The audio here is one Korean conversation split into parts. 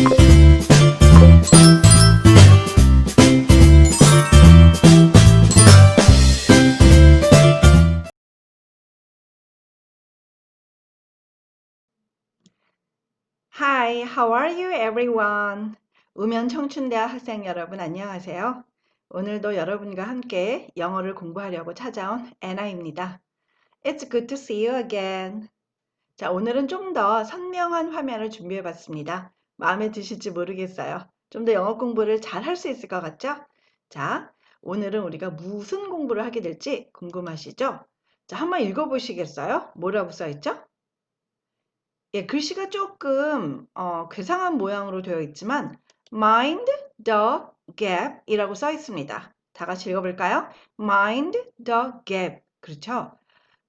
Hi, how are you everyone? 우면 청춘대학 학생 여러분 안녕하세요. 오늘도 여러분과 함께 영어를 공부하려고 찾아온 애나입니다. It's good to see you again. 자, 오늘은 좀 더 선명한 화면을 준비해 봤습니다. 마음에 드실지 모르겠어요. 좀 더 영어 공부를 잘 할 수 있을 것 같죠? 자, 오늘은 우리가 무슨 공부를 하게 될지 궁금하시죠? 자, 한번 읽어보시겠어요? 뭐라고 써있죠? 예, 글씨가 조금 어, 괴상한 모양으로 되어 있지만 mind the gap 이라고 써 있습니다. 다 같이 읽어볼까요? mind the gap. 그렇죠?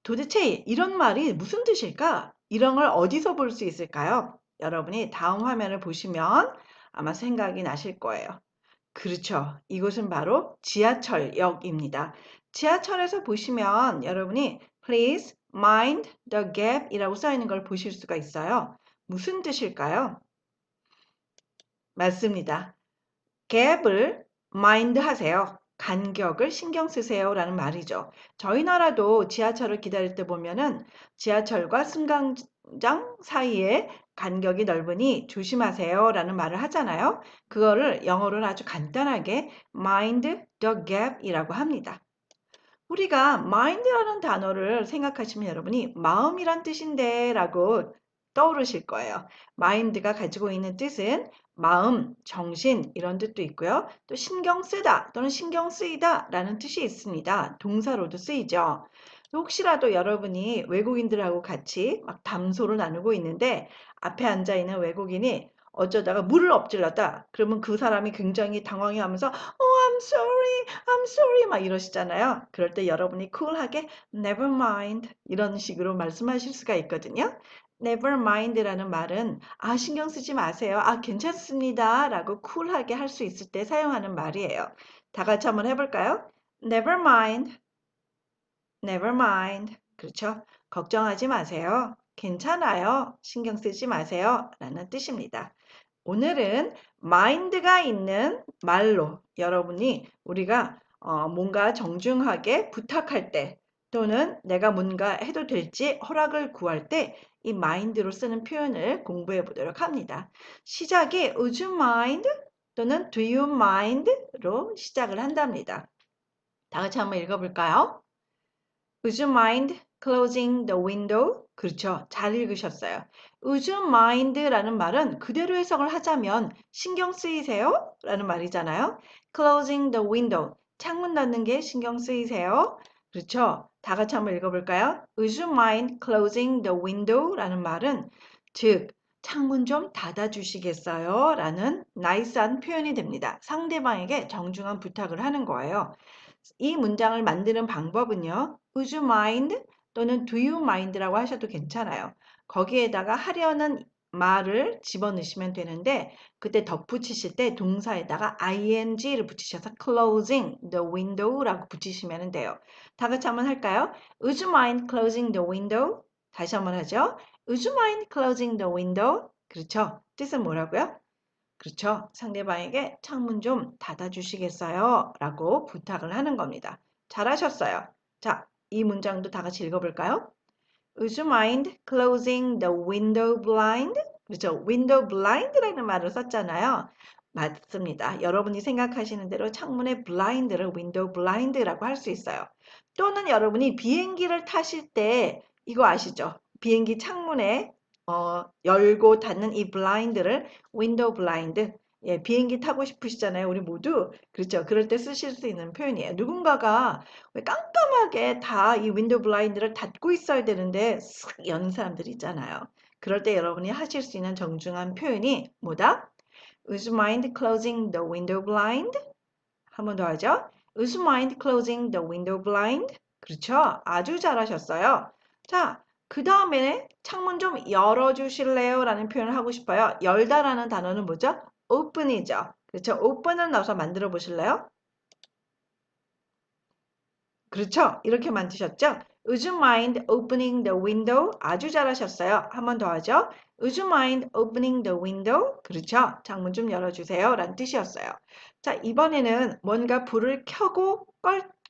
도대체 이런 말이 무슨 뜻일까? 이런 걸 어디서 볼 수 있을까요? 여러분이 다음 화면을 보시면 아마 생각이 나실 거예요. 그렇죠. 이곳은 바로 지하철역입니다. 지하철에서 보시면 여러분이 please mind the gap 이라고 써 있는 걸 보실 수가 있어요. 무슨 뜻일까요? 맞습니다. gap을 mind 하세요. 간격을 신경 쓰세요 라는 말이죠. 저희 나라도 지하철을 기다릴 때 보면은 지하철과 승강장 사이에 간격이 넓으니 조심하세요 라는 말을 하잖아요. 그거를 영어로는 아주 간단하게 mind the gap 이라고 합니다. 우리가 mind라는 단어를 생각하시면 여러분이 마음이란 뜻인데 라고 떠오르실 거예요. mind가 가지고 있는 뜻은 마음, 정신 이런 뜻도 있고요. 또 신경 쓰다 또는 신경 쓰이다 라는 뜻이 있습니다. 동사로도 쓰이죠. 혹시라도 여러분이 외국인들하고 같이 막 담소를 나누고 있는데 앞에 앉아 있는 외국인이 어쩌다가 물을 엎질렀다. 그러면 그 사람이 굉장히 당황해 하면서 Oh, I'm sorry, I'm sorry 막 이러시잖아요. 그럴 때 여러분이 쿨하게 Never mind 이런 식으로 말씀하실 수가 있거든요. Never mind라는 말은 아 신경 쓰지 마세요. 아 괜찮습니다. 라고 쿨하게 할 수 있을 때 사용하는 말이에요. 다 같이 한번 해볼까요? Never mind, never mind. 그렇죠? 걱정하지 마세요. 괜찮아요. 신경 쓰지 마세요. 라는 뜻입니다. 오늘은 mind가 있는 말로 여러분이 우리가 어, 뭔가 정중하게 부탁할 때 또는 내가 뭔가 해도 될지 허락을 구할 때 이 mind로 쓰는 표현을 공부해 보도록 합니다. 시작이 would you mind 또는 do you mind로 시작을 한답니다. 다 같이 한번 읽어볼까요? Would you mind closing the window? 그렇죠. 잘 읽으셨어요. Would you mind라는 말은 그대로 해석을 하자면 신경 쓰이세요? 라는 말이잖아요. Closing the window. 창문 닫는 게 신경 쓰이세요? 그렇죠. 다 같이 한번 읽어볼까요? Would you mind closing the window? 라는 말은 즉 창문 좀 닫아주시겠어요? 라는 나이스한 표현이 됩니다. 상대방에게 정중한 부탁을 하는 거예요. 이 문장을 만드는 방법은요. Would you mind 또는 do you mind라고 하셔도 괜찮아요. 거기에다가 하려는 말을 집어넣으시면 되는데 그때 덧붙이실 때 동사에다가 ing를 붙이셔서 closing the window라고 붙이시면 돼요. 다 같이 한번 할까요? Would you mind closing the window? 다시 한번 하죠. Would you mind closing the window? 그렇죠. 뜻은 뭐라고요? 그렇죠. 상대방에게 창문 좀 닫아주시겠어요? 라고 부탁을 하는 겁니다. 잘하셨어요. 자, 이 문장도 다 같이 읽어볼까요? Would you mind closing the window blind? 그렇죠. window blind라는 말을 썼잖아요. 맞습니다. 여러분이 생각하시는 대로 창문의 blind를 window blind라고 할 수 있어요. 또는 여러분이 비행기를 타실 때 이거 아시죠? 비행기 창문에 어, 열고 닫는 이 블라인드를 윈도우 블라인드 예, 비행기 타고 싶으시잖아요. 우리 모두. 그렇죠. 그럴 때 쓰실 수 있는 표현이에요. 누군가가 왜 깜깜하게 다 이 윈도우 블라인드를 닫고 있어야 되는데 쓱 여는 사람들이 있잖아요. 그럴 때 여러분이 하실 수 있는 정중한 표현이 뭐다? Would you mind closing the window blind? 한 번 더 하죠. Would you mind closing the window blind? 그렇죠. 아주 잘하셨어요. 자, 그 다음에 창문 좀 열어주실래요? 라는 표현을 하고 싶어요. 열다라는 단어는 뭐죠? Open이죠. 그렇죠. open을 넣어서 만들어 보실래요? 그렇죠. 이렇게 만드셨죠? Would you mind opening the window? 아주 잘하셨어요. 한 번 더 하죠. Would you mind opening the window? 그렇죠. 창문 좀 열어주세요. 라는 뜻이었어요. 자, 이번에는 뭔가 불을 켜고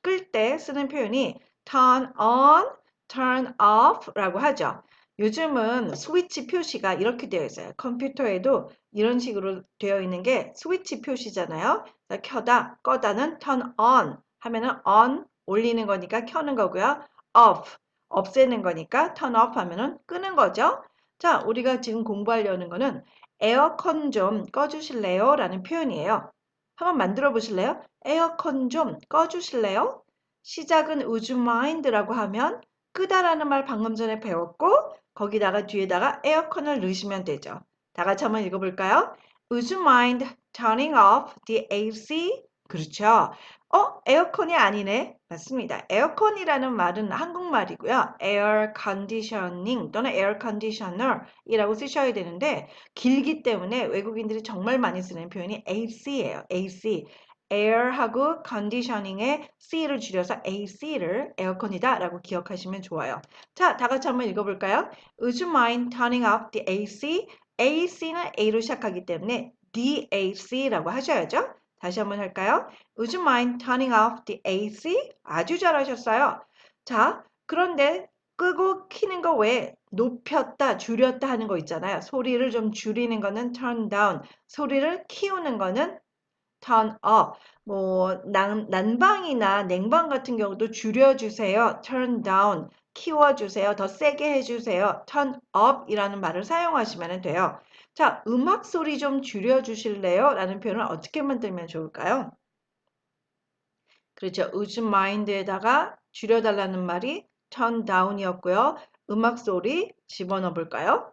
끌 때 쓰는 표현이 turn on, turn off 라고 하죠. 요즘은 스위치 표시가 이렇게 되어 있어요. 컴퓨터에도 이런 식으로 되어 있는 게 스위치 표시잖아요. 켜다, 꺼다는 turn on 하면은 on 올리는 거니까 켜는 거고요. off 없애는 거니까 turn off 하면은 끄는 거죠. 자, 우리가 지금 공부하려는 거는 에어컨 좀 꺼주실래요? 라는 표현이에요. 한번 만들어 보실래요? 에어컨 좀 꺼주실래요? 시작은 would you mind라고 하면 끄다라는 말 방금 전에 배웠고 거기다가 뒤에다가 에어컨을 넣으시면 되죠. 다 같이 한번 읽어볼까요? Would you mind turning off the AC? 그렇죠. 어? 에어컨이 아니네. 맞습니다. 에어컨이라는 말은 한국말이고요. air conditioning 또는 air conditioner이라고 쓰셔야 되는데 길기 때문에 외국인들이 정말 많이 쓰는 표현이 AC예요. AC. Air하고 conditioning의 C를 줄여서 AC를 에어컨이다 라고 기억하시면 좋아요. 자, 다 같이 한번 읽어볼까요? Would you mind turning off the AC? AC는 A로 시작하기 때문에 DAC라고 하셔야죠. 다시 한번 할까요? Would you mind turning off the AC? 아주 잘하셨어요. 자, 그런데 끄고 키는 거 외에 높였다, 줄였다 하는 거 있잖아요. 소리를 좀 줄이는 거는 turn down, 소리를 키우는 거는 turn up. 뭐 난, 난방이나 냉방 같은 경우도 줄여주세요. turn down. 키워주세요. 더 세게 해주세요. turn up 이라는 말을 사용하시면 돼요. 자, 음악 소리 좀 줄여주실래요? 라는 표현을 어떻게 만들면 좋을까요? 그렇죠. would mind에다가 줄여달라는 말이 turn down이었고요. 음악 소리 집어넣어 볼까요?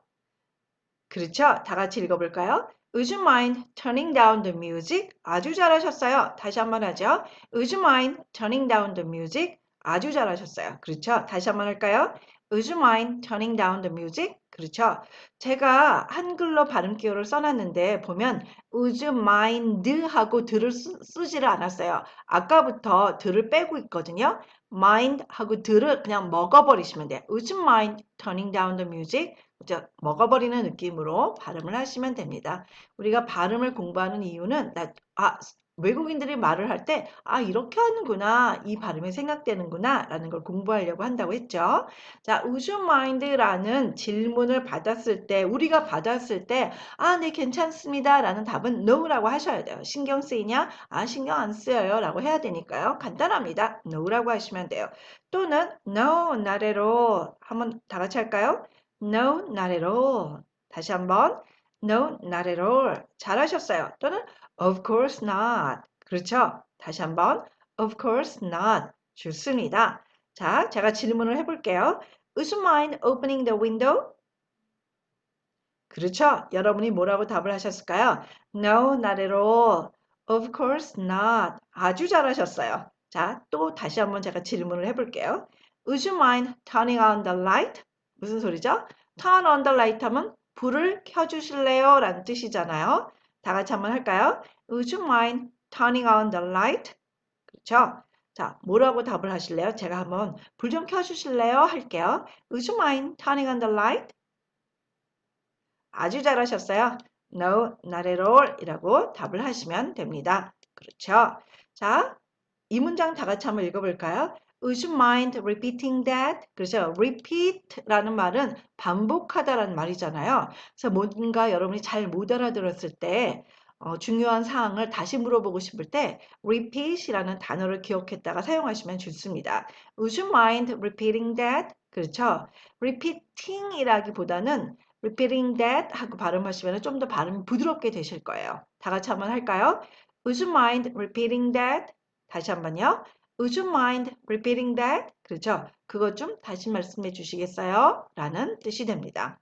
그렇죠. 다 같이 읽어볼까요? Would you mind turning down the music? 아주 잘하셨어요. 다시 한번 하죠. Would you mind turning down the music? 아주 잘하셨어요. 그렇죠. 다시 한번 할까요? Would you mind turning down the music? 그렇죠. 제가 한글로 발음 기호를 써놨는데 보면 would you mind 하고 들을 쓰, 지를 않았어요. 아까부터 들을 빼고 있거든요. mind 하고 들을 그냥 먹어버리시면 돼요. Would you mind turning down the music? 먹어버리는 느낌으로 발음을 하시면 됩니다. 우리가 발음을 공부하는 이유는 나, 아, 외국인들이 말을 할 때, 아, 이렇게 하는구나. 이 발음이 생각되는구나. 라는 걸 공부하려고 한다고 했죠. 자, would you mind? 라는 질문을 받았을 때, 우리가 받았을 때, 아, 네, 괜찮습니다. 라는 답은 no라고 하셔야 돼요. 신경 쓰이냐? 아, 신경 안 쓰여요. 라고 해야 되니까요. 간단합니다. no라고 하시면 돼요. 또는 no, all. 한번 다 같이 할까요? No, not at all. 다시 한번. No, not at all. 잘하셨어요. 또는 Of course not. 그렇죠? 다시 한번. Of course not. 좋습니다. 자, 제가 질문을 해볼게요. Would you mind opening the window? 그렇죠? 여러분이 뭐라고 답을 하셨을까요? No, not at all. Of course not. 아주 잘하셨어요. 자, 또 다시 한번 제가 질문을 해볼게요. Would you mind turning on the light? 무슨 소리죠? Turn on the light 하면 불을 켜주실래요? 라는 뜻이잖아요. 다 같이 한번 할까요? Would you mind turning on the light? 그렇죠? 자, 뭐라고 답을 하실래요? 제가 한번 불 좀 켜주실래요? 할게요. Would you mind turning on the light? 아주 잘하셨어요. No, not at all 이라고 답을 하시면 됩니다. 그렇죠? 자, 이 문장 다 같이 한번 읽어볼까요? Would you mind repeating that? 그렇죠. repeat라는 말은 반복하다라는 말이잖아요. 그래서 뭔가 여러분이 잘 못 알아들었을 때 어, 중요한 사항을 다시 물어보고 싶을 때 repeat이라는 단어를 기억했다가 사용하시면 좋습니다. Would you mind repeating that? 그렇죠. repeating이라기보다는 repeating that 하고 발음하시면 좀 더 발음이 부드럽게 되실 거예요. 다 같이 한번 할까요? Would you mind repeating that? 다시 한번요. Would you mind repeating that? 그렇죠. 그것 좀 다시 말씀해 주시겠어요? 라는 뜻이 됩니다.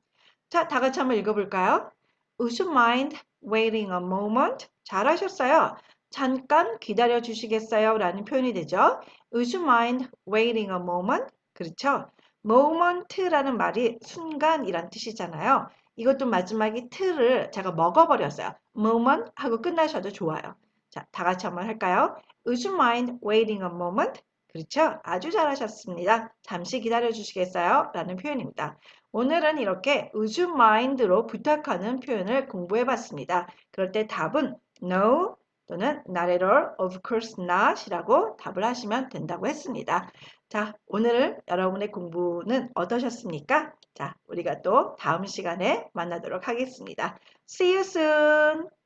자, 다 같이 한번 읽어볼까요? Would you mind waiting a moment? 잘하셨어요. 잠깐 기다려 주시겠어요? 라는 표현이 되죠. Would you mind waiting a moment? 그렇죠. moment라는 말이 순간이란 뜻이잖아요. 이것도 마지막에 틀을 제가 먹어버렸어요. moment 하고 끝나셔도 좋아요. 자, 다 같이 한번 할까요? Would you mind waiting a moment? 그렇죠? 아주 잘하셨습니다. 잠시 기다려 주시겠어요? 라는 표현입니다. 오늘은 이렇게 would you mind로 부탁하는 표현을 공부해 봤습니다. 그럴 때 답은 no 또는 not at all, of course not 이라고 답을 하시면 된다고 했습니다. 자, 오늘 여러분의 공부는 어떠셨습니까? 자, 우리가 또 다음 시간에 만나도록 하겠습니다. See you soon!